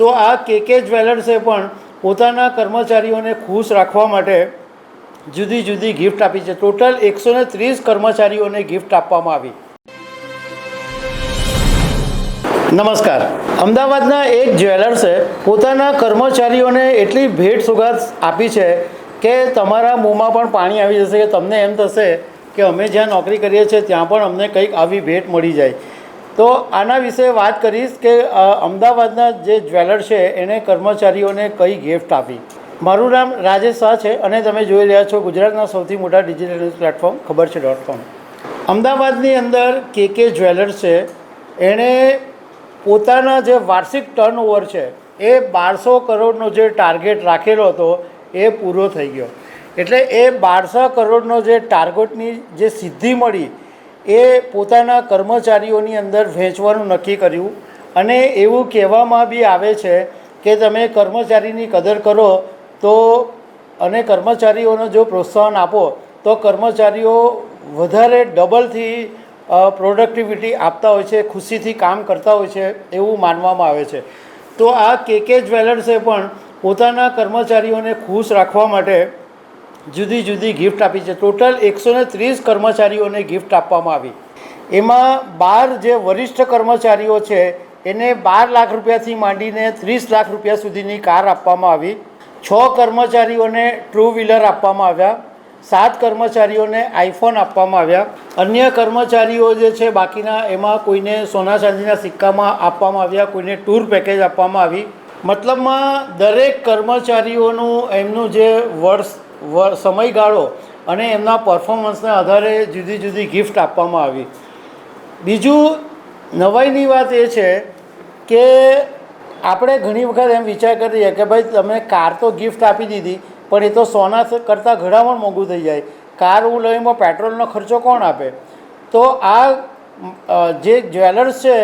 તો આ કે કે જ્વેલર્સે પણ પોતાના કર્મચારીઓને ખુશ રાખવા માટે જુદી જુદી ગિફ્ટ આપી છે. ટોટલ એકસો ને ત્રીસ કર્મચારીઓને ગિફ્ટ આપવામાં આવી. નમસ્કાર. અમદાવાદના એક જ્વેલર્સે પોતાના કર્મચારીઓને એટલી ભેટ સુગાત આપી છે કે તમારા મોંમાં પણ પાણી આવી જશે, કે તમને એમ થશે કે અમે જ્યાં નોકરી કરીએ છીએ ત્યાં પણ અમને કંઈક આવી ભેટ મળી જાય. તો આના વિશે વાત કરીશ કે અમદાવાદના જે જ્વેલર છે એણે કર્મચારીઓને કઈ ગિફ્ટ આપી? મારું નામ રાજેશ શાહ છે અને તમે જોઈ રહ્યા છો ગુજરાતના સૌથી મોટા ડિજિટલ પ્લેટફોર્મ ખબર છે ડોટ કોમ અમદાવાદની અંદર કે કે જ્વેલર્સ છે, એણે પોતાના જે વાર્ષિક ટર્નઓવર છે, એ બારસો કરોડનો જે ટાર્ગેટ રાખેલો હતો, એ પૂરો થઈ ગયો. એટલે એ બારસો કરોડનો જે ટાર્ગેટની જે સિદ્ધિ મળી એ પોતાના કર્મચારીઓની અંદર વહેંચવાનું નક્કી કર્યું. અને એવું કહેવામાં બી આવે છે કે તમે કર્મચારીની કદર કરો તો અને કર્મચારીઓને જો પ્રોત્સાહન આપો, તો કર્મચારીઓ વધારે ડબલથી પ્રોડક્ટિવિટી આપતા હોય છે, ખુશીથી કામ કરતા હોય છે એવું માનવામાં આવે છે. તો આ કે કે જ્વેલર્સે પણ પોતાના કર્મચારીઓને ખુશ રાખવા માટે જુદી જુદી ગિફ્ટ આપી છે. ટોટલ એકસો ત્રીસ કર્મચારીઓને ગિફ્ટ આપવામાં આવી. એમાં બાર જે વરિષ્ઠ કર્મચારીઓ છે, એને બાર લાખ રૂપિયાથી માંડીને ત્રીસ લાખ રૂપિયા સુધીની કાર આપવામાં આવી. છ કર્મચારીઓને ટુ વ્હીલર આપવામાં આવ્યા. સાત કર્મચારીઓને આઈફોન આપવામાં આવ્યા. અન્ય કર્મચારીઓ જે છે, બાકીના એમાં કોઈને સોના ચાંદીના સિક્કામાં આપવામાં આવ્યા, કોઈને ટૂર પેકેજ આપવામાં આવી. મતલબમાં દરેક કર્મચારીઓનું એમનું જે વર્ષ સમયગાળો અને એમના પરફોર્મન્સને આધારે જુદી જુદી ગિફ્ટ આપવામાં આવી. બીજું નવાઈની વાત એ છે કે આપણે ઘણી વખત એમ વિચાર કરીએ કે ભાઈ તમે કાર તો ગિફ્ટ આપી દીધી, પણ એ તો સોના કરતાં ઘણામાં મોંઘું થઈ જાય. કાર હું લઈમાં પેટ્રોલનો ખર્ચો કોણ આપે? તો આ જે જ્વેલર્સ છે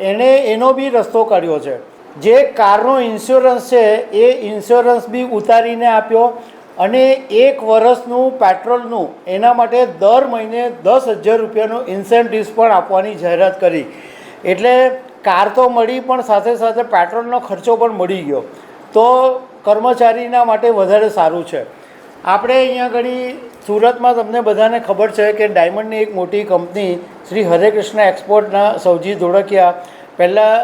એણે એનો બી રસ્તો કાઢ્યો છે. જે કારનો ઇન્સ્યોરન્સ છે, એ ઇન્સ્યોરન્સ બી ઉતારીને આપ્યો અને એક વર્ષનું પેટ્રોલનું એના માટે દર મહિને દસ હજાર રૂપિયાનું ઇન્સેન્ટિવ્સ પણ આપવાની જાહેરાત કરી. એટલે કાર તો મળી, પણ સાથે સાથે પેટ્રોલનો ખર્ચો પણ મળી ગયો. તો કર્મચારીના માટે વધારે સારું છે. આપણે અહીંયા ઘણી સુરતમાં તમને બધાને ખબર છે કે ડાયમંડની એક મોટી કંપની શ્રી હરે કૃષ્ણ એક્સપોર્ટના સૌજી ધોળકિયા પહેલાં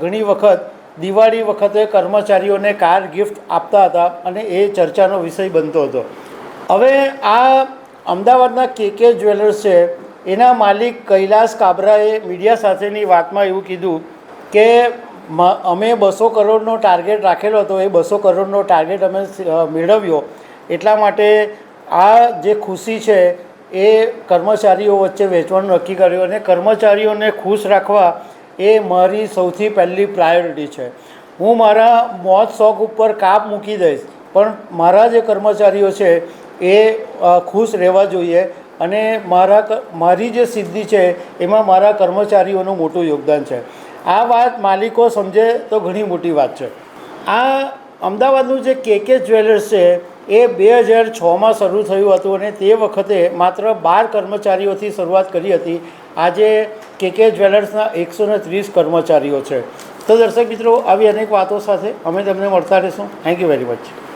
ઘણી વખત દિવાળી વખતે કર્મચારીઓને કાર ગિફ્ટ આપતા હતા અને એ ચર્ચાનો વિષય બનતો હતો. હવે આ અમદાવાદના કે કે જ્વેલર્સ છે, એના માલિક કૈલાસ કાબરાએ મીડિયા સાથેની વાતમાં એવું કીધું કે અમે બસો કરોડનો ટાર્ગેટ રાખેલો હતો, એ બસો કરોડનો ટાર્ગેટ અમે મેળવ્યો. એટલા માટે આ જે ખુશી છે, એ કર્મચારીઓ વચ્ચે વહેંચવાનું નક્કી કર્યું અને કર્મચારીઓને ખુશ રાખવા એ મારી સૌથી પહેલી પ્રાયોરિટી છે. હું મારા મોત શોખ ઉપર કાપ મૂકી દઈશ, પણ મારા જે કર્મચારીઓ છે એ ખુશ રહેવા જોઈએ અને મારા મારી જે સિદ્ધિ છે એમાં મારા કર્મચારીઓનું મોટું યોગદાન છે. આ વાત માલિકો સમજે તો ઘણી મોટી વાત છે. આ અમદાવાદનું જે કે કે જ્વેલર્સ છે એ બે હજાર છમાં શરૂ થયું હતું અને તે વખતે માત્ર બાર કર્મચારીઓથી શરૂઆત કરી હતી. આજે કે કે જ્વેલર્સના એકસો ને ત્રીસ કર્મચારીઓ છે. તો દર્શક મિત્રો, આવી અનેક વાતો સાથે અમે તમને મળતા રહીશું. Thank you very much